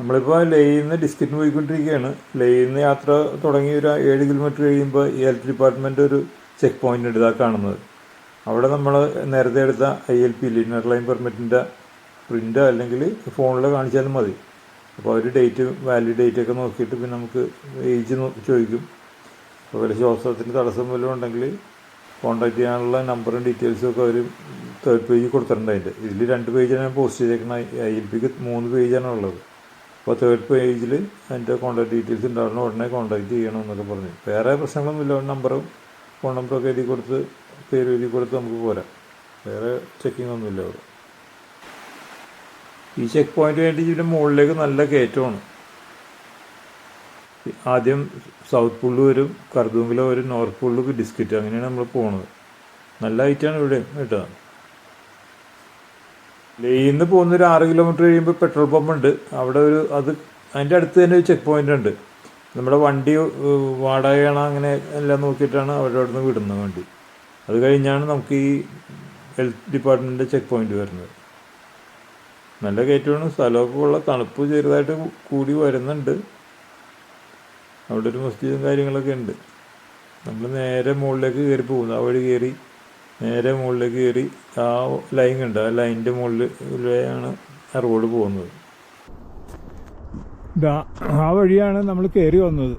നമ്മളിപ്പോൾ ലേയിൽ നിന്ന് ഡിസ്കറ്റിന് പോയിക്കൊണ്ടിരിക്കുകയാണ്. ലേയിൽ നിന്ന് യാത്ര തുടങ്ങി ഒരു ഏഴ് കിലോമീറ്റർ കഴിയുമ്പോൾ ഈ ഹെൽത്ത് ഡിപ്പാർട്ട്മെന്റ് ഒരു ചെക്ക് പോയിന്റ് ഉണ്ട് കാണുന്നത്. അവിടെ നമ്മൾ നേരത്തെ എടുത്ത I L P inner line പെർമിറ്റിന്റെ print അല്ലെങ്കിൽ ഫോണിൽ കാണിച്ചാലും മതി. അപ്പോൾ അവർ ഡേറ്റ് വാലിഡ് ഡേറ്റ് ഒക്കെ നോക്കിയിട്ട് പിന്നെ നമുക്ക് ഏജ് ചോദിക്കും. അപ്പോൾ വല്ല ശ്വാസത്തിന് തടസ്സം വല്ലതും ഉണ്ടെങ്കിൽ കോൺടാക്ട് ചെയ്യാനുള്ള നമ്പറും ഡീറ്റെയിൽസും ഒക്കെ അവർ തേർഡ് പേജ് കൊടുത്തിട്ടുണ്ട് അതിന്റെ ഇതിൽ രണ്ട് പേജാണ് പോസ്റ്റ് ചെയ്തേക്കുന്നത് ഐ എൽ പിക്ക് മൂന്ന് പേജാണ് ഉള്ളത്. അപ്പോൾ തേർഡ് പേജിൽ അതിന്റെ കോൺടാക്ട് ഡീറ്റെയിൽസ് ഉണ്ടാവണം ഉടനെ കോൺടാക്ട് ചെയ്യണം എന്നൊക്കെ പറഞ്ഞു. വേറെ പ്രശ്നങ്ങളൊന്നുമില്ല. നമ്പറും ഫോൺ നമ്പറൊക്കെ എഴുതി കൊടുത്ത് പേര് എഴുതി കൊടുത്ത് നമുക്ക് പോരാം. വേറെ ചെക്കിംഗ് ഒന്നുമില്ല അവിടെ. ഈ ചെക്ക് പോയിന്റ് വേണ്ടി ഇതിന്റെ മുകളിലേക്ക് നല്ല കയറ്റമാണ്. ആദ്യം സൗത്ത് പുള്ള് വരും കർദൂങ്കില വരും നോർത്ത് പുള്ള് ബിസ്കറ്റ് അങ്ങനെയാണ് നമ്മൾ പോണത്. നല്ല ഹൈറ്റാണ് ഇവിടെ കേട്ടോ. ലേയിന്ന് പോകുന്ന ഒരു ആറ് കിലോമീറ്റർ കഴിയുമ്പോൾ പെട്രോൾ പമ്പ് ഉണ്ട്. അവിടെ ഒരു അത് അതിന്റെ അടുത്ത് തന്നെ ഒരു ചെക്ക് പോയിന്റ് ഉണ്ട്. നമ്മുടെ വണ്ടി വാടകയാണോ അങ്ങനെ എല്ലാം നോക്കിയിട്ടാണ് അവരുടെ അവിടെ നിന്ന് വിടുന്നത് വണ്ടി. അത് കഴിഞ്ഞാണ് നമുക്ക് ഈ ഹെൽത്ത് ഡിപ്പാർട്ട്മെന്റിന്റെ ചെക്ക് പോയിന്റ് വരുന്നത്. നല്ല കയറ്റമാണ്. സ്ഥലമൊക്കെ ഉള്ള തണുപ്പ് ചെറുതായിട്ട് കൂടി വരുന്നുണ്ട്. അവിടെ ഒരു മസ്ജിദും കാര്യങ്ങളൊക്കെ ഉണ്ട്. നമ്മൾ നേരെ മുകളിലേക്ക് കയറി പോകുന്നു. ആ വഴി കയറി നേരെ മുകളിലേക്ക് കയറി ആ ലൈൻ ഉണ്ട്. ആ ലൈന്റെ മുകളിലാണ് ആ റോഡ് പോകുന്നത്. ആ വഴിയാണ് നമ്മൾ കയറി വന്നത്.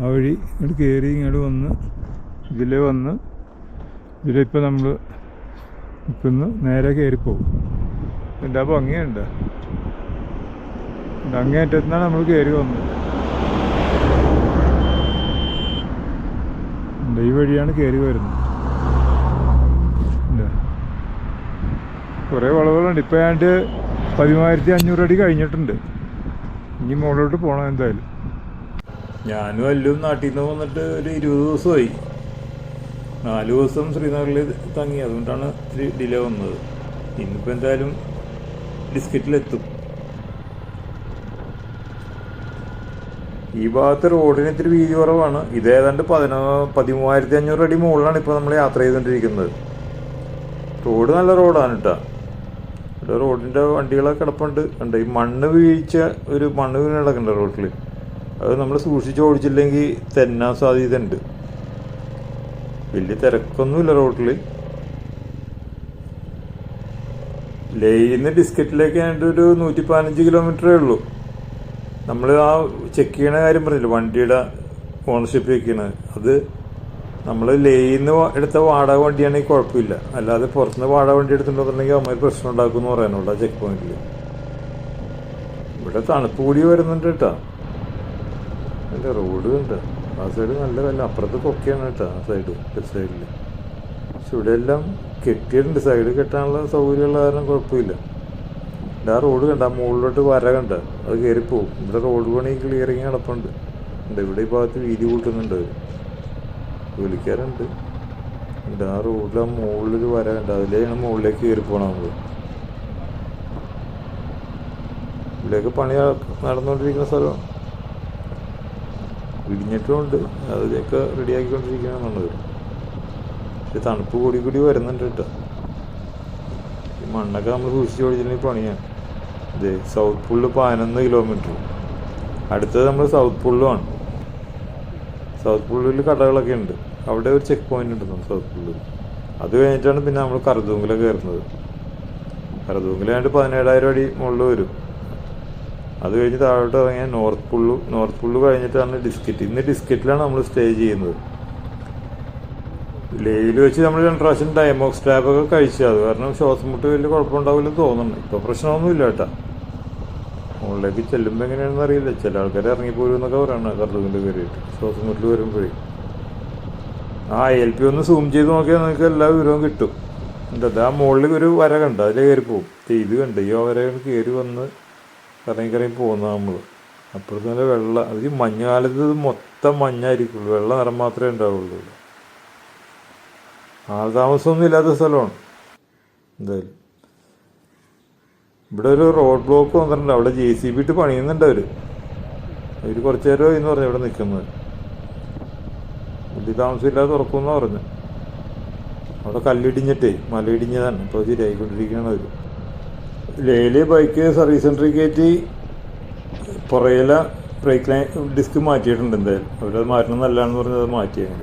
ആ വഴി ഇങ്ങോട്ട് കയറി ഇങ്ങോട്ട് വന്ന് ഇതിലെ വന്ന് ഇതിലിപ്പോൾ നമ്മൾ നിൽക്കുന്നു നേരെ കയറിപ്പോകും പോകും എന്താ ഭംഗിയുണ്ട്? അങ്ങേറ്റത്തുനിന്നാണ് നമ്മൾ കയറി വന്നത്. ഈ വഴിയാണ് കയറി വരുന്നത്. കുറേ വളവുകളുണ്ട്. ഇപ്പം ഏതാണ്ട് പതിമൂവായിരത്തി അഞ്ഞൂറ് അടി കഴിഞ്ഞിട്ടുണ്ട്. ഇനി മുകളിലോട്ട് പോകണം എന്തായാലും. ഞാനും എല്ലാം നാട്ടിൽ നിന്ന് വന്നിട്ട് ഒരു ഇരുപത് ദിവസമായി. നാല് ദിവസം ശ്രീനഗറിൽ തങ്ങി. അതുകൊണ്ടാണ് ഇത്തിരി ഡിലേ വന്നത്. ഇന്നിപ്പോൾ എന്തായാലും ഡിസ്കറ്റിലെത്തും ഈ ഭാഗത്ത് റോഡിന് ഇത്തിരി വീതി കുറവാണ്. ഇത് ഏതാണ്ട് പതിനോ പതിമൂവായിരത്തി അഞ്ഞൂറ് അടി മുകളിലാണ് ഇപ്പോൾ നമ്മൾ യാത്ര ചെയ്തുകൊണ്ടിരിക്കുന്നത്. റോഡ് നല്ല റോഡാണ് കേട്ടോ ഇവിടെ റോഡിന്റെ വണ്ടികളൊക്കെ കിടപ്പുണ്ട്. ഉണ്ട് ഈ മണ്ണ് വീഴ്ച ഒരു മണ്ണ് വീണ് കിടക്കുന്നുണ്ട് റോഡിൽ അത് നമ്മൾ സൂക്ഷിച്ച് ഓടിച്ചില്ലെങ്കിൽ തെന്നാൻ സാധ്യത ഉണ്ട് വലിയ തിരക്കൊന്നുമില്ല റോഡിൽ ലേയിന്ന് ഡിസ്കറ്റിലേക്ക് ആയിട്ട് ഒരു നൂറ്റി പതിനഞ്ച് കിലോമീറ്ററേ ഉള്ളൂ. നമ്മൾ ആ ചെക്ക് ചെയ്യണ കാര്യം പറഞ്ഞില്ല? വണ്ടിയുടെ ഓണർഷിപ്പ് ചെക്ക് ചെയ്യണത്. അത് നമ്മൾ ലേയിന്ന് എടുത്ത വാടക വണ്ടിയാണെങ്കിൽ കുഴപ്പമില്ല. അല്ലാതെ പുറത്തുനിന്ന് വാടക വണ്ടി എടുത്തിട്ടുണ്ടെന്നുണ്ടെങ്കിൽ അമ്മ പ്രശ്നം ഉണ്ടാക്കും എന്ന് പറയാനുള്ളൂ ആ ചെക്ക് പോയിന്റിൽ ഇവിടെ തണുപ്പ് കൂടി വരുന്നുണ്ട് കേട്ടോ. അല്ല റോഡ് ഉണ്ട് ആ സൈഡ് നല്ല വല്ല അപ്പുറത്ത് പൊക്കെയാണ് കേട്ടോ ആ സൈഡ് ലെഫ്റ്റ് സൈഡിൽ പക്ഷെ ഇവിടെ എല്ലാം കെട്ടിയിട്ടുണ്ട്. സൈഡ് കെട്ടാനുള്ള സൗകര്യമുള്ള കാരണം കുഴപ്പമില്ല. ആ റോഡ് കണ്ട? മുകളിലോട്ട് വര കണ്ട? അത് കയറിപ്പോവും ഇവിടെ റോഡ് പണി ക്ലിയറിങ് നടപ്പുണ്ട്. ഉണ്ട്. ഇവിടെ ഈ ഭാഗത്ത് വീതി കൂട്ടുന്നുണ്ട്. വിളിക്കാറുണ്ട്. ഉണ്ട് ആ റോഡിൽ ആ മുകളിലൊരു വര കണ്ട? അതിലേക്കാണ് മുകളിലേക്ക് കയറി പോകണം നമ്മൾ ഇവിടെയൊക്കെ പണി നടന്നുകൊണ്ടിരിക്കുന്ന സ്ഥലമാണ്. ഇടിഞ്ഞിട്ടുമുണ്ട് അതിലേക്ക് റെഡിയാക്കിക്കൊണ്ടിരിക്കുകയാണെന്നുള്ളത് പക്ഷെ തണുപ്പ് കൂടി കൂടി വരുന്നുണ്ട് കേട്ടോ. ഈ മണ്ണൊക്കെ നമ്മൾ സൂക്ഷിച്ച് ഓടിച്ചിട്ടുണ്ടെങ്കിൽ പണിയാണ്. ഇത് സൗത്ത് പുള്ള് പതിനൊന്ന് കിലോമീറ്റർ അടുത്തത് നമ്മൾ സൗത്ത് പുള്ളുമാണ് സൗത്ത് പുള്ളിൽ കടകളൊക്കെ ഉണ്ട്. അവിടെ ഒരു ചെക്ക് പോയിന്റ് ഉണ്ട് സൗത്ത് പുള്ളിൽ അത് കഴിഞ്ഞിട്ടാണ് പിന്നെ നമ്മൾ കറുതൂങ്കില കയറുന്നത് കറുതൂങ്കിലായിട്ട് പതിനേഴായിരം അടി മുകളിൽ വരും. അത് കഴിഞ്ഞ് താഴോട്ട് ഇറങ്ങിയാൽ നോർത്ത് പുള്ളു നോർത്ത് പുള്ളു കഴിഞ്ഞിട്ടാണ് ഡിസ്കറ്റ് ഇന്ന് ഡിസ്കറ്റിലാണ് നമ്മൾ സ്റ്റേ ചെയ്യുന്നത്. ലേയിൽ വെച്ച് നമ്മൾ രണ്ട് പ്രാവശ്യം ഡയമോക്സ് ടാബ് ഒക്കെ കഴിച്ചു. കാരണം ശ്വാസം മുട്ട് വലിയ കുഴപ്പമുണ്ടാവില്ലെന്ന് തോന്നുന്നു. ഇപ്പൊ പ്രശ്നമൊന്നുമില്ല കേട്ടാ. മുകളിലേക്ക് ചെല്ലുമ്പോൾ എങ്ങനെയാണെന്ന് അറിയില്ല. ചില ആൾക്കാർ ഇറങ്ങിപ്പോരും എന്നൊക്കെ പറയണം കർത്തൂരിന്റെ കയറിയിട്ട് ശ്വാസം മുട്ടിൽ വരുമ്പോഴേ. ആ എൽ പി ഒന്ന് സൂം ചെയ്ത് നോക്കിയാൽ നിങ്ങൾക്ക് എല്ലാ വിവരവും കിട്ടും. എന്താ ആ മുകളിൽ ഒരു വര കണ്ട അതിൽ കയറി പോകും ഇത് കണ്ട് ഈ വര കയറി വന്ന് കറങ്ങി കറങ്ങി പോകുന്ന നമ്മൾ അപ്പുറത്ത് നല്ല വെള്ള അത് ഈ മഞ്ഞുകാലത്ത് ഇത് മൊത്തം മഞ്ഞായിരിക്കുള്ളൂ. വെള്ള നിറം മാത്രമേ ഉണ്ടാവുള്ളൂ. ആൾ താമസമൊന്നും ഇല്ലാത്ത സ്ഥലമാണ്. എന്തായാലും. ഇവിടെ ഒരു റോഡ് ബ്ലോക്ക് വന്നിട്ടുണ്ട്. അവിടെ ജെ സി ബി ഇട്ട് പണിയുന്നുണ്ട് അവർ. അവർ കുറച്ചു നേരം എന്ന് പറഞ്ഞു ഇവിടെ നിൽക്കുന്നത്. വലിയ താമസമില്ലാതെ തുറക്കുമെന്നാ പറഞ്ഞു. അവിടെ കല്ലിടിഞ്ഞിട്ടേ മലയിടിഞ്ഞതാണ്. ഇപ്പോൾ ശരിയായിക്കൊണ്ടിരിക്കുകയാണ് അവർ ലേലി ബൈക്ക് സർവീസ് സെന്ററിൽ കയറ്റി പുറയില ബ്രേക്ക് ലൈൻ ഡിസ്ക് മാറ്റിയിട്ടുണ്ട് എന്തായാലും. അവരത് മാറ്റണം നല്ലതാണെന്ന് പറഞ്ഞത് മാറ്റിയാണ്